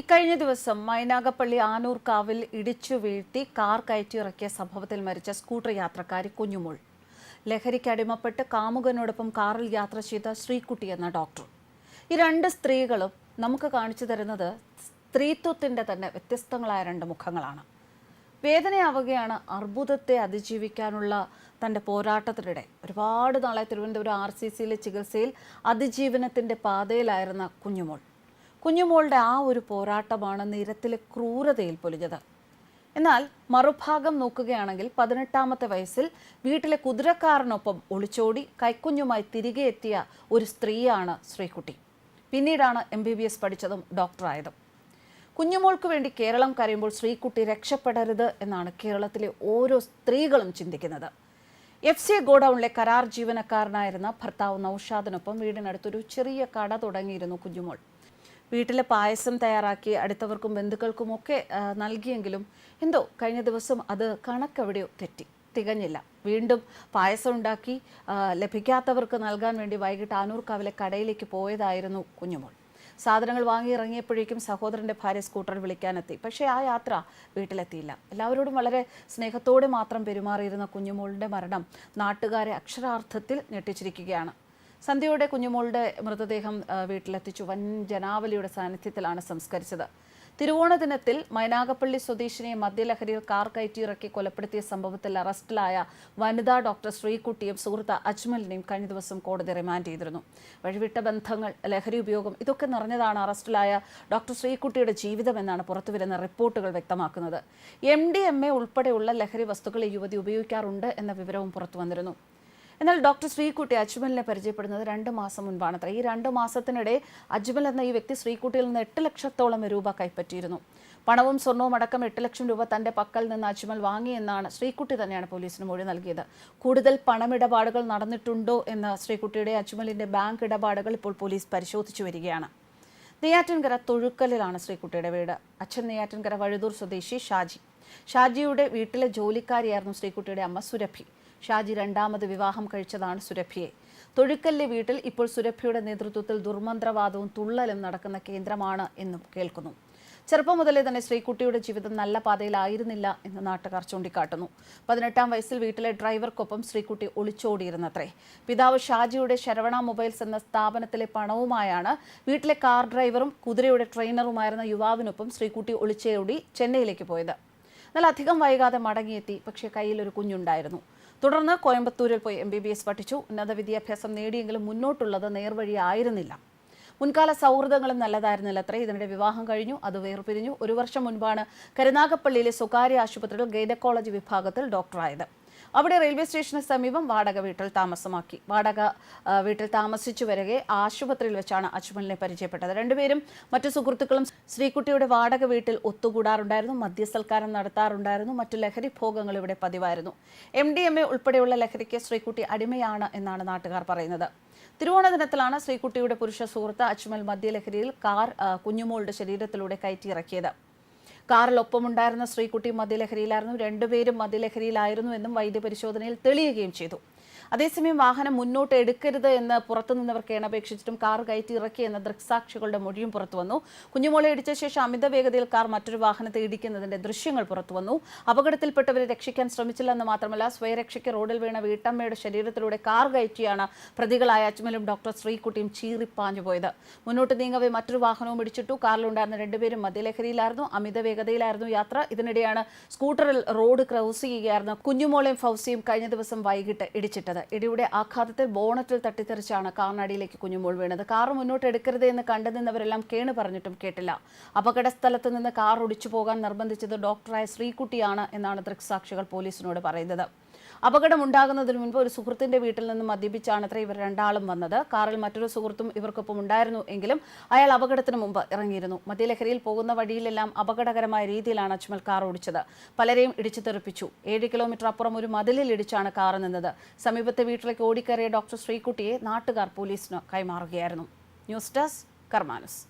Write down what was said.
ഇക്കഴിഞ്ഞ ദിവസം മൈനാഗപ്പള്ളി ആനൂർക്കാവിൽ ഇടിച്ചു വീഴ്ത്തി കാർ കയറ്റിയിറക്കിയ സംഭവത്തിൽ മരിച്ച സ്കൂട്ടർ യാത്രക്കാരി കുഞ്ഞുമോൾ. ലഹരിക്ക് അടിമപ്പെട്ട് കാമുകനോടൊപ്പം കാറിൽ യാത്ര ചെയ്ത ശ്രീകുട്ടി എന്ന ഡോക്ടർ. ഈ രണ്ട് സ്ത്രീകളും നമുക്ക് കാണിച്ചു തരുന്നത് സ്ത്രീത്വത്തിന്റെ തന്നെ വ്യത്യസ്തങ്ങളായ രണ്ട് മുഖങ്ങളാണ്. വേദനയാവുകയാണ് അർബുദത്തെ അതിജീവിക്കാനുള്ള തന്റെ പോരാട്ടത്തിനിടെ. ഒരുപാട് നാളെ തിരുവനന്തപുരം ആർ സി സിയിലെ ചികിത്സയിൽ അതിജീവനത്തിന്റെ പാതയിലായിരുന്ന കുഞ്ഞുമോൾ. കുഞ്ഞുമോളുടെ ആ ഒരു പോരാട്ടമാണ് നിരത്തിലെ ക്രൂരതയിൽ പൊലിഞ്ഞത്. എന്നാൽ മറുഭാഗം നോക്കുകയാണെങ്കിൽ പതിനെട്ടാമത്തെ വയസ്സിൽ വീട്ടിലെ കുതിരക്കാരനൊപ്പം ഒളിച്ചോടി കൈക്കുഞ്ഞുമായി തിരികെ എത്തിയ ഒരു സ്ത്രീയാണ് ശ്രീകുട്ടി. പിന്നീടാണ് എം ബി ബി എസ് പഠിച്ചതും ഡോക്ടറായതും. കുഞ്ഞുമോൾക്ക് വേണ്ടി കേരളം കരയുമ്പോൾ ശ്രീകുട്ടി രക്ഷപ്പെടരുത് എന്നാണ് കേരളത്തിലെ ഓരോ സ്ത്രീകളും ചിന്തിക്കുന്നത്. എഫ് സി ഗോഡൌണിലെ കരാർ ജീവനക്കാരനായിരുന്ന ഭർത്താവ് നൌഷാദിനൊപ്പം വീടിനടുത്തൊരു ചെറിയ കട തുടങ്ങിയിരുന്നു കുഞ്ഞുമോൾ. വീട്ടിലെ പായസം തയ്യാറാക്കി അടുത്തവർക്കും ബന്ധുക്കൾക്കും ഒക്കെ നൽകിയെങ്കിലും എന്തോ കഴിഞ്ഞ ദിവസം അത് കണക്കെവിടെയോ തെറ്റി തികഞ്ഞില്ല. വീണ്ടും പായസം ഉണ്ടാക്കി ലഭിക്കാത്തവർക്ക് നൽകാൻ വേണ്ടി വൈകിട്ട് ആനൂർക്കാവിലെ കടയിലേക്ക് പോയതായിരുന്നു കുഞ്ഞുമോൾ. സാധനങ്ങൾ വാങ്ങി ഇറങ്ങിയപ്പോഴേക്കും സഹോദരന്റെ ഭാര്യ സ്കൂട്ടർ വിളിക്കാനെത്തി. പക്ഷേ ആ യാത്ര വീട്ടിലെത്തിയില്ല. എല്ലാവരോടും വളരെ സ്നേഹത്തോടെ മാത്രം പെരുമാറിയിരുന്ന കുഞ്ഞുമോളുടെ മരണം നാട്ടുകാരെ അക്ഷരാർത്ഥത്തിൽ ഞെട്ടിച്ചിരിക്കുകയാണ്. സന്ധ്യയോടെ കുഞ്ഞുമോളുടെ മൃതദേഹം വീട്ടിലെത്തിച്ചു. വൻ ജനാവലിയുടെ സാന്നിധ്യത്തിലാണ് സംസ്കരിച്ചത്. തിരുവോണ ദിനത്തിൽ മൈനാഗപ്പള്ളി സ്വദേശിനെ മദ്യലഹരിയിൽ കാർ കയറ്റിയിറക്കി കൊലപ്പെടുത്തിയ സംഭവത്തിൽ അറസ്റ്റിലായ വനിതാ ഡോക്ടർ ശ്രീകുട്ടിയും സുഹൃത്ത് അജ്മലിനെയും കഴിഞ്ഞ ദിവസം കോടതി റിമാൻഡ് ചെയ്തിരുന്നു. വഴിവിട്ട ബന്ധങ്ങൾ ലഹരി ഉപയോഗം ഇതൊക്കെ നിറഞ്ഞതാണ് അറസ്റ്റിലായ ഡോക്ടർ ശ്രീകുട്ടിയുടെ ജീവിതം എന്നാണ് പുറത്തുവരുന്ന റിപ്പോർട്ടുകൾ വ്യക്തമാക്കുന്നത്. എം ഡി എം എ ഉൾപ്പെടെയുള്ള ലഹരി വസ്തുക്കൾ യുവതി ഉപയോഗിക്കാറുണ്ട് എന്ന വിവരവും പുറത്തു വന്നിരുന്നു എന്നാൽ ഡോക്ടർ ശ്രീകുട്ടി അജ്മലിനെ പരിചയപ്പെടുന്നത് രണ്ട് മാസം മുൻപാണ് അത്ര ഈ രണ്ട് മാസത്തിനിടെ അജ്മൽ എന്ന ഈ വ്യക്തി ശ്രീകുട്ടിയിൽ നിന്ന് എട്ട് ലക്ഷത്തോളം രൂപ കൈപ്പറ്റിയിരുന്നു. പണവും സ്വർണവും അടക്കം എട്ട് ലക്ഷം രൂപ തന്റെ പക്കൽ നിന്ന് അജ്മൽ വാങ്ങിയെന്നാണ് ശ്രീകുട്ടി തന്നെയാണ് പോലീസിന് മൊഴി നൽകിയത്. കൂടുതൽ പണമിടപാടുകൾ നടന്നിട്ടുണ്ടോ എന്ന ശ്രീകുട്ടിയുടെ അജ്മലിന്റെ ബാങ്ക് ഇടപാടുകൾ ഇപ്പോൾ പോലീസ് പരിശോധിച്ചു വരികയാണ്. നെയ്യാറ്റിൻകര തൊഴുക്കലിലാണ് ശ്രീകുട്ടിയുടെ വീട്. അച്ഛൻ നെയ്യാറ്റിൻകര വഴുതൂർ സ്വദേശി ഷാജി. ഷാജിയുടെ വീട്ടിലെ ജോലിക്കാരിയായിരുന്നു ശ്രീകുട്ടിയുടെ അമ്മ സുരഭി. ഷാജി രണ്ടാമത് വിവാഹം കഴിച്ചതാണ് സുരഭിയെ. തൊഴുക്കല്ലെ വീട്ടിൽ ഇപ്പോൾ സുരഭിയുടെ നേതൃത്വത്തിൽ ദുർമന്ത്രവാദവും തുള്ളലും നടക്കുന്ന കേന്ദ്രമാണ് എന്നും കേൾക്കുന്നു. ചെറുപ്പം മുതലേ തന്നെ ശ്രീകുട്ടിയുടെ ജീവിതം നല്ല പാതയിലായിരുന്നില്ല എന്ന് നാട്ടുകാർ ചൂണ്ടിക്കാട്ടുന്നു. പതിനെട്ടാം വയസ്സിൽ വീട്ടിലെ ഡ്രൈവർക്കൊപ്പം ശ്രീകുട്ടി ഒളിച്ചോടിയിരുന്നത്രേ. പിതാവ് ഷാജിയുടെ ശരവണ മൊബൈൽസ് എന്ന സ്ഥാപനത്തിലെ പണവുമായാണ് വീട്ടിലെ കാർ ഡ്രൈവറും കുതിരയുടെ ട്രെയിനറുമായിരുന്ന യുവാവിനൊപ്പം ശ്രീകുട്ടി ഒളിച്ചോടി ചെന്നൈയിലേക്ക് പോയത്. എന്നാൽ അധികം വൈകാതെ മടങ്ങിയെത്തി പക്ഷേ കയ്യിൽ ഒരു കുഞ്ഞുണ്ടായിരുന്നു. തുടർന്ന് കോയമ്പത്തൂരിൽ പോയി എം ബി ബി എസ് പഠിച്ചു. ഉന്നത വിദ്യാഭ്യാസം നേടിയെങ്കിലും മുന്നോട്ടുള്ളത് നേർവഴിയായിരുന്നില്ല. മുൻകാല സൗഹൃദങ്ങളും നല്ലതായിരുന്നില്ല അത്രേ. ഇതിനിടെ വിവാഹം കഴിഞ്ഞു. അത് വേർപിരിഞ്ഞു. ഒരു വർഷം മുൻപാണ് കരുനാഗപ്പള്ളിയിലെ സ്വകാര്യ ആശുപത്രിയിൽ ഗൈനക്കോളജി വിഭാഗത്തിൽ ഡോക്ടറായത്. അവിടെ റെയിൽവേ സ്റ്റേഷന് സമീപം വാടക വീട്ടിൽ താമസമാക്കി. വാടക വീട്ടിൽ താമസിച്ചു വരികെ ആശുപത്രിയിൽ വെച്ചാണ് അജ്മലിനെ പരിചയപ്പെട്ടത്. രണ്ടുപേരും മറ്റു സുഹൃത്തുക്കളും ശ്രീകുട്ടിയുടെ വാടക വീട്ടിൽ ഒത്തുകൂടാറുണ്ടായിരുന്നു. മദ്യസൽക്കാരം നടത്താറുണ്ടായിരുന്നു. മറ്റു ലഹരി ഭോഗങ്ങൾ ഇവിടെ പതിവായിരുന്നു. എം ഡി എം എ ഉൾപ്പെടെയുള്ള ലഹരിക്ക് ശ്രീകുട്ടി അടിമയാണ് എന്നാണ് നാട്ടുകാർ പറയുന്നത്. തിരുവോണ ദിനത്തിലാണ് ശ്രീകുട്ടിയുടെ പുരുഷ സുഹൃത്ത് അജ്മൽ മദ്യലഹരിയിൽ കാർ കുഞ്ഞുമോളുടെ ശരീരത്തിലൂടെ കയറ്റിയിറക്കിയത്. കാറിൽ ഒപ്പമുണ്ടായിരുന്ന ശ്രീകുട്ടി മദ്യലഹരിയിലായിരുന്നു. രണ്ടുപേരും മദ്യലഹരിയിലായിരുന്നു എന്നും വൈദ്യപരിശോധനയിൽ തെളിയുകയും ചെയ്തു. അതേസമയം വാഹനം മുന്നോട്ട് എടുക്കരുത് എന്ന് പുറത്തുനിന്നവർ കേണപേക്ഷിച്ചിട്ടും കാർ കയറ്റി ഇറക്കി എന്ന ദൃക്സാക്ഷികളുടെ മൊഴിയും പുറത്തു വന്നു. കുഞ്ഞുമോളെ ഇടിച്ച ശേഷം അമിത വേഗതയിൽ കാർ മറ്റൊരു വാഹനത്തെ ഇടിക്കുന്നതിന്റെ ദൃശ്യങ്ങൾ പുറത്തു വന്നു. അപകടത്തിൽപ്പെട്ടവരെ രക്ഷിക്കാൻ ശ്രമിച്ചില്ലെന്ന് മാത്രമല്ല സ്വയരക്ഷയ്ക്ക് റോഡിൽ വീണ വീട്ടമ്മയുടെ ശരീരത്തിലൂടെ കാർ കയറ്റിയാണ് പ്രതികളായ അജ്മലും ഡോക്ടർ ശ്രീകുട്ടിയും ചീറിപ്പാഞ്ഞു പോയത് മുന്നോട്ട് നീങ്ങവേ മറ്റൊരു വാഹനവും ഇടിച്ചിട്ടു. കാറിലുണ്ടായിരുന്ന രണ്ടുപേരും മദ്യലഹരിയിലായിരുന്നു. അമിത വേഗതയിലായിരുന്നു യാത്ര. ഇതിനിടെയാണ് സ്കൂട്ടറിൽ റോഡ് ക്രോസ് ചെയ്യുകയായിരുന്ന കുഞ്ഞുമോളെയും ഫൗസിയും കഴിഞ്ഞ ദിവസം വൈകിട്ട് ഇടിച്ചിട്ടത്. ഇടിയുടെ ആഘാതത്തിൽ ബോണറ്റിൽ തട്ടിത്തെറിച്ചാണ് കാർനാടിയിലേക്ക് കുഞ്ഞുമോൾ വീണത്. കാർ മുന്നോട്ട് എടുക്കരുത് എന്ന് കണ്ടുനിന്നവരെല്ലാം കേണ് പറഞ്ഞിട്ടും കേട്ടില്ല. അപകട സ്ഥലത്ത് നിന്ന് കാർ ഒടിച്ചു പോകാൻ നിർബന്ധിച്ചത് ഡോക്ടറായ ശ്രീകുട്ടിയാണ് എന്നാണ് ദൃക്സാക്ഷികൾ പോലീസിനോട് പറയുന്നത്. അപകടം ഉണ്ടാകുന്നതിന് മുൻപ് ഒരു സുഹൃത്തിന്റെ വീട്ടിൽ നിന്ന് മദ്യപിച്ചാണ് അത്ര ഇവർ രണ്ടാളും വന്നത്. കാറിൽ മറ്റൊരു സുഹൃത്തും ഇവർക്കൊപ്പം ഉണ്ടായിരുന്നു എങ്കിലും അയാൾ അപകടത്തിന് മുമ്പ് ഇറങ്ങിയിരുന്നു. മദ്യലഹരിയിൽ പോകുന്ന വഴിയിലെല്ലാം അപകടകരമായ രീതിയിലാണ് അജ്മൽ കാർ ഓടിച്ചത്. പലരെയും ഇടിച്ചു തെറിപ്പിച്ചു. ഏഴ് കിലോമീറ്റർ അപ്പുറം ഒരു മതിലിൽ ഇടിച്ചാണ് കാർ നിന്നത്. സമീപത്തെ വീട്ടിലേക്ക് ഓടിക്കയറിയ ഡോക്ടർ ശ്രീകുട്ടിയെ നാട്ടുകാർ പോലീസിന് കൈമാറുകയായിരുന്നു. News desk കർമാനസ്.